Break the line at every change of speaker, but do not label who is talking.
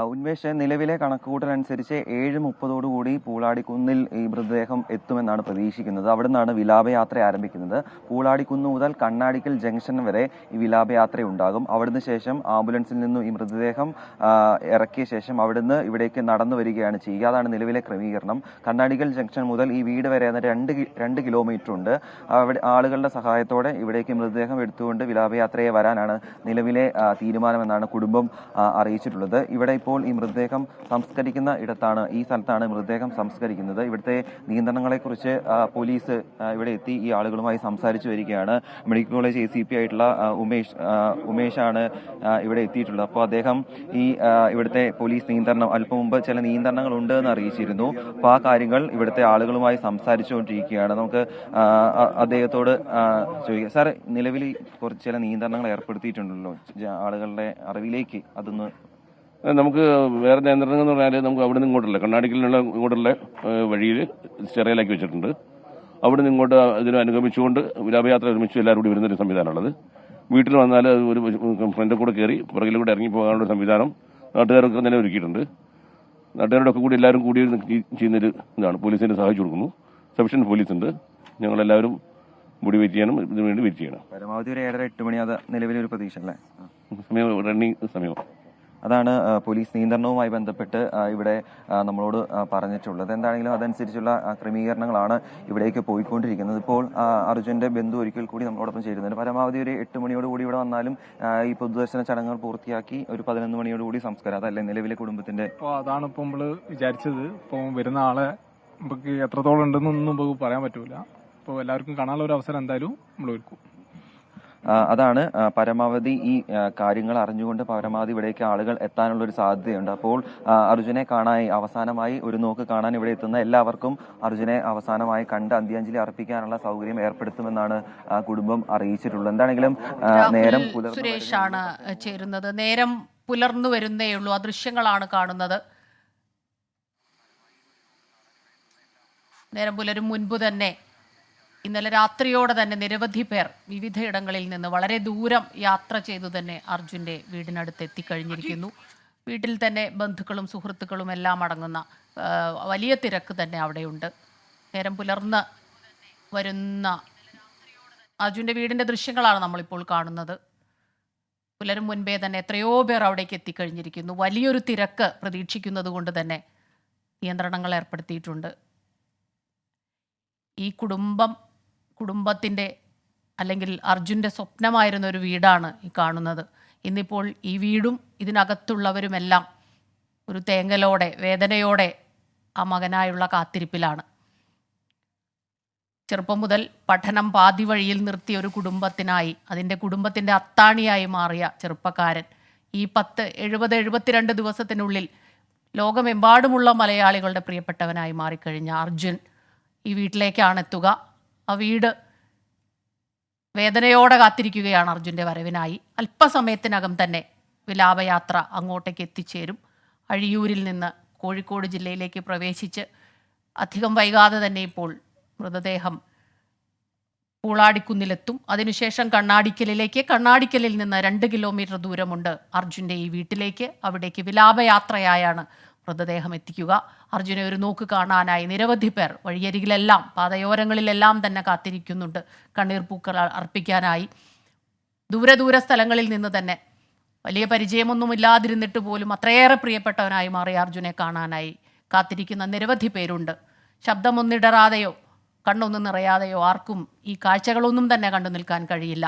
ഉന്മേഷ് നിലവിലെ കണക്കുകൂട്ടലനുസരിച്ച് ഏഴ് മുപ്പതോടുകൂടി പൂളാടിക്കുന്നിൽ ഈ മൃതദേഹം എത്തുമെന്നാണ് പ്രതീക്ഷിക്കുന്നത്. അവിടെ നിന്നാണ് വിലാപയാത്ര ആരംഭിക്കുന്നത്. പൂളാടിക്കുന്ന് മുതൽ കണ്ണാടിക്കൽ ജംഗ്ഷൻ വരെ ഈ വിലാപയാത്ര ഉണ്ടാകും അവിടുന്ന് ശേഷം ആംബുലൻസിൽ നിന്നും ഈ മൃതദേഹം ഇറക്കിയ ശേഷം അവിടുന്ന് ഇവിടേക്ക് നടന്നു വരികയാണ് ചെയ്യുക. അതാണ് നിലവിലെ ക്രമീകരണം. കണ്ണാടിക്കൽ ജംഗ്ഷൻ മുതൽ ഈ വീട് വരെ രണ്ട് രണ്ട് കിലോമീറ്റർ ഉണ്ട് അവിടെ ആളുകളുടെ സഹായത്തോടെ ഇവിടേക്ക് മൃതദേഹം എടുത്തുകൊണ്ട് വിലാപയാത്രയെ വരാനാണ് നിലവിലെ തീരുമാനമെന്നാണ് കുടുംബം അറിയിച്ചിട്ടുള്ളത്. ഇവിടെ ഇപ്പോൾ ഈ മൃതദേഹം സംസ്കരിക്കുന്ന ഇടത്താണ് ഈ സ്ഥലത്താണ് മൃതദേഹം സംസ്കരിക്കുന്നത്. ഇവിടുത്തെ നിയന്ത്രണങ്ങളെക്കുറിച്ച് പോലീസ് ഇവിടെ എത്തി ഈ ആളുകളുമായി സംസാരിച്ചു വരികയാണ്. Medical college A C P ആയിട്ടുള്ള ഉമേഷ് ഉമേഷാണ് ഇവിടെ എത്തിയിട്ടുള്ളത്. അപ്പോൾ അദ്ദേഹം ഈ ഇവിടുത്തെ പോലീസ് നിയന്ത്രണം അല്പം മുമ്പ് ചില നിയന്ത്രണങ്ങൾ ഉണ്ട് എന്ന് അറിയിച്ചിരുന്നു. അപ്പോൾ ആ കാര്യങ്ങൾ ഇവിടുത്തെ ആളുകളുമായി സംസാരിച്ചുകൊണ്ടിരിക്കുകയാണ്. നമുക്ക് അദ്ദേഹത്തോട് ചോദിക്കാം. സാർ നിലവിൽ കുറച്ച് ചില നിയന്ത്രണങ്ങൾ ഏർപ്പെടുത്തിയിട്ടുണ്ടല്ലോ? ആളുകളുടെ അറിവിലേക്ക് അതൊന്ന്
നമുക്ക് വേറെ നിയന്ത്രണങ്ങൾ എന്ന് പറഞ്ഞാൽ നമുക്ക് അവിടെ നിന്ന് ഇങ്ങോട്ടല്ല കണ്ണാടിക്കലിനുള്ള ഇങ്ങോട്ടുള്ള വഴിയിൽ ചെറിയലാക്കി വെച്ചിട്ടുണ്ട്. അവിടെ നിന്ന് ഇങ്ങോട്ട് ഇതിനെ അനുഗമിച്ചുകൊണ്ട് വിലാപയാത്ര ഒരുമിച്ച് എല്ലാവരും കൂടി വരുന്നൊരു സംവിധാനമുള്ളത്. വീട്ടിൽ വന്നാൽ അത് ഒരു ഫ്രണ്ടിൽ കൂടെ കയറി പുറകിൽ കൂടെ ഇറങ്ങി പോകാനുള്ള സംവിധാനം നാട്ടുകാരൊക്കെ തന്നെ ഒരുക്കിയിട്ടുണ്ട്. നാട്ടുകാരോടൊക്കെ കൂടി എല്ലാവരും കൂടി ചെയ്യുന്നൊരു ഇതാണ്. പോലീസിനെ സഹായിച്ചു കൊടുക്കുന്നു. സഫീഷ്യന്റ് പോലീസ് ഉണ്ട് ഞങ്ങളെല്ലാവരും മുടി വെയിറ്റ് ചെയ്യണം ഇതിനു വേണ്ടി വെയിറ്റ് ചെയ്യണം.
പരമാവധി ഒരു ഏഴര എട്ട് മണി അത് നിലവിലൊരു പ്രതീക്ഷ അല്ലേ.
സമയം റണ്ണിങ് സമയം.
അതാണ് പോലീസ് നിയന്ത്രണവുമായി ബന്ധപ്പെട്ട് ഇവിടെ നമ്മളോട് പറഞ്ഞിട്ടുള്ളത്. എന്താണെങ്കിലും അതനുസരിച്ചുള്ള ക്രമീകരണങ്ങളാണ് ഇവിടേക്ക് പോയിക്കൊണ്ടിരിക്കുന്നത്. ഇപ്പോൾ അർജുന്റെ ബന്ധു ഒരിക്കൽ കൂടി നമ്മളോടൊപ്പം ചേരുന്നുണ്ട്. പരമാവധി ഒരു എട്ട് മണിയോട് കൂടി ഇവിടെ വന്നാലും ഈ പൊതുദർശന ചടങ്ങുകൾ പൂർത്തിയാക്കി ഒരു പതിനൊന്ന് മണിയോട് കൂടി സംസ്കാരം. അതല്ലേ നിലവിലെ കുടുംബത്തിന്റെ?
അതാണ് ഇപ്പോൾ നമ്മൾ വിചാരിച്ചത്. ഇപ്പോൾ വരുന്ന ആളെ നമുക്ക് എത്രത്തോളം ഉണ്ടെന്നൊന്നും നമുക്ക് പറയാൻ പറ്റൂല. അപ്പോൾ എല്ലാവർക്കും കാണാനുള്ള ഒരു അവസരം എന്തായാലും നമ്മൾ ഒരുക്കും
അതാണ് പരമാവധി ഈ കാര്യങ്ങൾ അറിഞ്ഞുകൊണ്ട് പരമാവധി ഇവിടേക്ക് ആളുകൾ എത്താനുള്ള ഒരു സാധ്യതയുണ്ട്. അപ്പോൾ അർജുനെ കാണാനായി അവസാനമായി ഒരു നോക്ക് കാണാൻ ഇവിടെ എത്തുന്ന എല്ലാവർക്കും അർജുനെ അവസാനമായി കണ്ട് അന്ത്യാഞ്ജലി അർപ്പിക്കാനുള്ള സൗകര്യം ഏർപ്പെടുത്തുമെന്നാണ് കുടുംബം അറിയിച്ചിട്ടുള്ളത്. എന്താണെങ്കിലും നേരം
സുരേഷാണ് ചേരുന്നത്. നേരം പുലർന്നു വരുന്നേ ഉള്ളൂ. ആ ദൃശ്യങ്ങളാണ് കാണുന്നത്. നേരം പുലരും മുൻപ് തന്നെ. ഇന്നലെ രാത്രിയോടെ തന്നെ നിരവധി പേർ വിവിധയിടങ്ങളിൽ നിന്ന് വളരെ ദൂരം യാത്ര ചെയ്തു തന്നെ അർജുന്റെ വീടിനടുത്ത് എത്തിക്കഴിഞ്ഞിരിക്കുന്നു. വീട്ടിൽ തന്നെ ബന്ധുക്കളും സുഹൃത്തുക്കളും എല്ലാം അടങ്ങുന്ന വലിയ തിരക്ക് തന്നെ അവിടെയുണ്ട്. നേരം പുലർന്ന് വരുന്ന അർജുന്റെ വീടിന്റെ ദൃശ്യങ്ങളാണ് നമ്മളിപ്പോൾ കാണുന്നത്. പുലരും മുൻപേ തന്നെ എത്രയോ പേർ അവിടേക്ക് എത്തിക്കഴിഞ്ഞിരിക്കുന്നു. വലിയൊരു തിരക്ക് പ്രതീക്ഷിക്കുന്നത് കൊണ്ട് തന്നെ നിയന്ത്രണങ്ങൾ ഏർപ്പെടുത്തിയിട്ടുണ്ട്. ഈ കുടുംബം കുടുംബത്തിന്റെ അല്ലെങ്കിൽ അർജുന്റെ സ്വപ്നമായിരുന്ന ഒരു വീടാണ് ഈ കാണുന്നത്. ഇന്നിപ്പോൾ ഈ വീടും ഇതിനകത്തുള്ളവരുമെല്ലാം ഒരു തേങ്ങലോടെ വേദനയോടെ ആ മകനായുള്ള കാത്തിരിപ്പിലാണ്. ചെറുപ്പം മുതൽ പഠനം പാതി വഴിയിൽ നിർത്തിയ ഒരു കുടുംബത്തിനായി അതിന്റെ കുടുംബത്തിന്റെ അത്താണിയായി മാറിയ ചെറുപ്പക്കാരൻ ഈ പത്ത് എഴുപത് എഴുപത്തിരണ്ട് ദിവസത്തിനുള്ളിൽ ലോകമെമ്പാടുമുള്ള മലയാളികളുടെ പ്രിയപ്പെട്ടവനായി മാറിക്കഴിഞ്ഞ അർജുൻ ഈ വീട്ടിലേക്കാണ് എത്തുക. ആ വീട് വേദനയോടെ കാത്തിരിക്കുകയാണ് അർജുന്റെ വരവിനായി. അല്പസമയത്തിനകം തന്നെ വിലാപയാത്ര അങ്ങോട്ടേക്ക് എത്തിച്ചേരും. അഴിയൂരിൽ നിന്ന് കോഴിക്കോട് ജില്ലയിലേക്ക് പ്രവേശിച്ച് അധികം വൈകാതെ തന്നെ ഇപ്പോൾ മൃതദേഹം പൂളാടിക്കുന്നിലെത്തും. അതിനുശേഷം കണ്ണാടിക്കലിലേക്ക് കണ്ണാടിക്കലിൽ നിന്ന് രണ്ട് കിലോമീറ്റർ ദൂരമുണ്ട് അർജുന്റെ ഈ വീട്ടിലേക്ക്. അവിടേക്ക് വിലാപയാത്രയായാണ് മൃതദേഹം എത്തിക്കുക അർജുനെ ഒരു നോക്ക് കാണാനായി നിരവധി പേർ വഴിയരികിലെല്ലാം പാതയോരങ്ങളിലെല്ലാം തന്നെ കാത്തിരിക്കുന്നുണ്ട്. കണ്ണീർ പൂക്കൾ അർപ്പിക്കാനായി. ദൂരദൂര സ്ഥലങ്ങളിൽ നിന്ന് തന്നെ വലിയ പരിചയമൊന്നുമില്ലാതിരുന്നിട്ട് പോലും അത്രയേറെ പ്രിയപ്പെട്ടവനായി മാറി അർജുനെ കാണാനായി കാത്തിരിക്കുന്ന നിരവധി പേരുണ്ട്. ശബ്ദമൊന്നിടറാതെയോ കണ്ണൊന്നും നിറയാതെയോ ആർക്കും ഈ കാഴ്ചകളൊന്നും തന്നെ കണ്ടു നിൽക്കാൻ കഴിയില്ല.